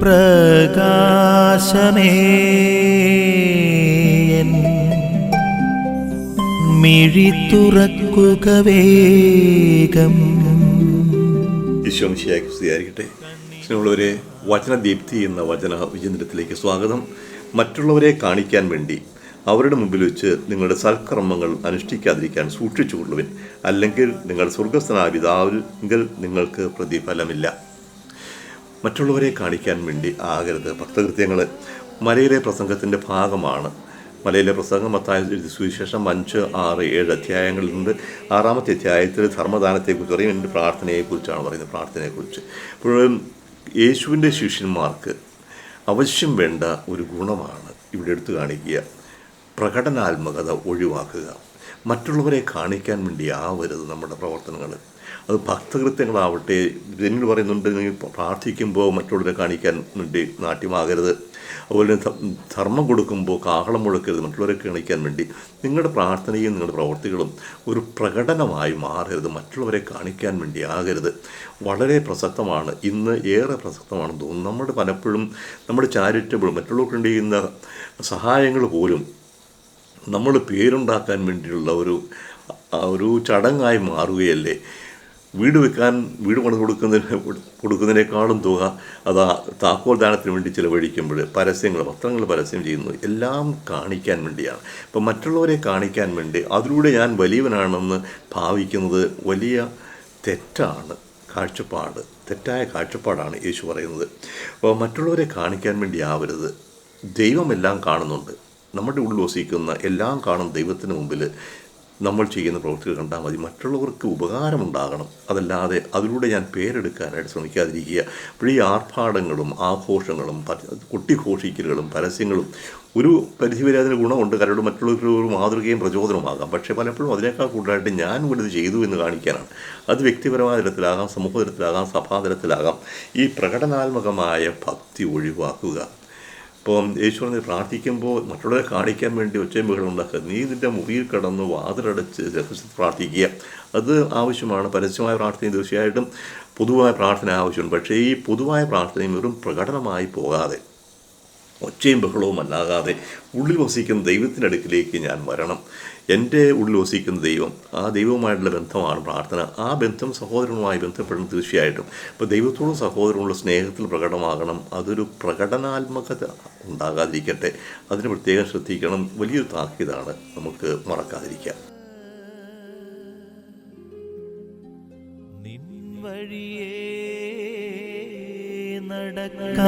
പ്രകാശമേ. മിഴി തുറക്കുക വേഗം. ഈശോമിശിയാക്കി സ്തുതിയായിരിക്കട്ടെ. വചനദീപ്തി എന്ന വചന വിചിന്തനത്തിലേക്ക് സ്വാഗതം. മറ്റുള്ളവരെ കാണിക്കാൻ വേണ്ടി അവരുടെ മുമ്പിൽ വെച്ച് നിങ്ങളുടെ സൽക്കർമ്മങ്ങൾ അനുഷ്ഠിക്കാതിരിക്കാൻ സൂക്ഷിച്ചുകൊള്ളുവിൻ. അല്ലെങ്കിൽ നിങ്ങൾ സ്വർഗസ്ഥനായ പിതാവിൽ നിങ്ങൾക്ക് പ്രതിഫലമില്ല. മറ്റുള്ളവരെ കാണിക്കാൻ വേണ്ടി ആകരുത്. ഭക്തകൃത്യങ്ങൾ മലയിലെ പ്രസംഗത്തിന്റെ ഭാഗമാണ്. മലയിലെ പ്രസംഗം മത്തായ സുവിശേഷം അഞ്ച് ആറ് ഏഴ് അധ്യായങ്ങളിലുണ്ട് ആറാമത്തെ അധ്യായത്തിൽ ധർമ്മദാനത്തെക്കുറിച്ച് പറയും എന്റെ പ്രാർത്ഥനയെക്കുറിച്ചാണ് പറയുന്നത് പ്രാർത്ഥനയെക്കുറിച്ച്. ഇപ്പോഴും യേശുവിന്റെ ശിഷ്യന്മാർക്ക് അവശ്യം വേണ്ട ഒരു ഗുണമാണ് ഇവിടെ എടുത്തു കാണിക്കുക. പ്രകടനാത്മകത ഒഴിവാക്കുക. മറ്റുള്ളവരെ കാണിക്കാൻ വേണ്ടി ആവരുത് നമ്മുടെ പ്രവർത്തനങ്ങൾ അത് ഭക്തകൃത്യങ്ങളാവട്ടെ ഇതിനോട് പറയുന്നുണ്ട് നിങ്ങൾ പ്രാർത്ഥിക്കുമ്പോൾ മറ്റുള്ളവരെ കാണിക്കാൻ വേണ്ടി നാട്യമാകരുത്. അതുപോലെ തന്നെ ധർമ്മം കൊടുക്കുമ്പോൾ കാഹളം മുഴക്കരുത് മറ്റുള്ളവരെ കാണിക്കാൻ വേണ്ടി. നിങ്ങളുടെ പ്രാർത്ഥനയും നിങ്ങളുടെ പ്രവർത്തികളും ഒരു പ്രകടനമായി മാറരുത് മറ്റുള്ളവരെ കാണിക്കാൻ വേണ്ടി ആകരുത്. വളരെ പ്രസക്തമാണ് ഇന്ന് ഏറെ പ്രസക്തമാണെന്ന് തോന്നുന്നു. നമ്മുടെ പലപ്പോഴും നമ്മുടെ ചാരിറ്റബിൾ മറ്റുള്ളവർക്ക് ചെയ്യുന്ന സഹായങ്ങൾ പോലും നമ്മൾ പേരുണ്ടാക്കാൻ വേണ്ടിയുള്ള ഒരു ഒരു ചടങ്ങായി മാറുകയല്ലേ? വീട് വെക്കാൻ വീട് പണി കൊടുക്കുന്നതിന് കൊടുക്കുന്നതിനേക്കാളും തുക അതാ താക്കോൽ ദാനത്തിന് വേണ്ടി ചിലവഴിക്കുമ്പോൾ പരസ്യങ്ങൾ പത്രങ്ങൾ പരസ്യം ചെയ്യുന്നു എല്ലാം കാണിക്കാൻ വേണ്ടിയാണ്. ഇപ്പം മറ്റുള്ളവരെ കാണിക്കാൻ വേണ്ടി അതിലൂടെ ഞാൻ വലിയവനാണെന്ന് ഭാവിക്കുന്നത് വലിയ തെറ്റാണ് കാഴ്ചപ്പാട്. തെറ്റായ കാഴ്ചപ്പാടാണ് യേശു പറയുന്നത്. അപ്പോൾ മറ്റുള്ളവരെ കാണിക്കാൻ വേണ്ടി ആവരുത്. ദൈവമെല്ലാം കാണുന്നുണ്ട്. നമ്മുടെ ഉള്ളിൽ വസിക്കുന്ന എല്ലാം കാണും ദൈവത്തിന് മുമ്പിൽ നമ്മൾ ചെയ്യുന്ന പ്രവൃത്തികൾ കണ്ടാൽ മതി. മറ്റുള്ളവർക്ക് ഉപകാരമുണ്ടാകണം. അതല്ലാതെ അതിലൂടെ ഞാൻ പേരെടുക്കാനായിട്ട് ശ്രമിക്കാതിരിക്കുക. അപ്പോൾ ഈ ആർഭാടങ്ങളും ആഘോഷങ്ങളും കുട്ടിഘോഷിക്കലുകളും പരസ്യങ്ങളും ഒരു പരിധിവരെ അതിന് ഗുണമുണ്ട്. കാരണം മറ്റുള്ളവർക്ക് ഒരു മാതൃകയും പ്രചോദനമാകാം പക്ഷേ പലപ്പോഴും അതിനേക്കാൾ കൂടുതലായിട്ട് ഞാൻ വലുത് ചെയ്തു എന്ന് കാണിക്കാനാണ്. അത് വ്യക്തിപരമായ തലത്തിലാകാം സമൂഹ തലത്തിലാകാം സഭാതലത്തിലാകാം. ഈ പ്രകടനാത്മകമായ ഭക്തി ഒഴിവാക്കുക. ഇപ്പം യേശു പറഞ്ഞ് പ്രാർത്ഥിക്കുമ്പോൾ മറ്റുള്ളവരെ കാണിക്കാൻ വേണ്ടി ഒച്ചയും ബഹളം ഉണ്ടാക്കുക. നീ നിന്റെ മുറിയിൽ കിടന്ന് വാതിലടച്ച് രഹസ്യത്തിൽ പ്രാർത്ഥിക്കുക. അത് ആവശ്യമാണ്. പരസ്യമായ പ്രാർത്ഥനയും തീർച്ചയായിട്ടും പൊതുവായ പ്രാർത്ഥന ആവശ്യമുണ്ട് പക്ഷേ ഈ പൊതുവായ പ്രാർത്ഥനയും വെറും പ്രകടനമായി പോകാതെ ഒച്ചയും ബഹളവും അല്ലാതെ ഉള്ളിൽ വസിക്കുന്ന ദൈവത്തിന്റെ അടുക്കിലേക്ക് ഞാൻ വരണം. എന്റെ ഉള്ളിൽ വസിക്കുന്ന ദൈവം ആ ദൈവവുമായിട്ടുള്ള ബന്ധമാണ് പ്രാർത്ഥന. ആ ബന്ധം സഹോദരനുമായി ബന്ധപ്പെടണം തീർച്ചയായിട്ടും. ഇപ്പോൾ ദൈവത്തോടും സഹോദരനുള്ള സ്നേഹത്തിൽ പ്രകടമാകണം. അതൊരു പ്രകടനാത്മകത ഉണ്ടാകാതിരിക്കട്ടെ. അതിന് പ്രത്യേകം ശ്രദ്ധിക്കണം. വലിയൊരു താക്കീതാണ് നമുക്ക് മറക്കാതിരിക്കാം നിൻ വഴിയേ നടക്ക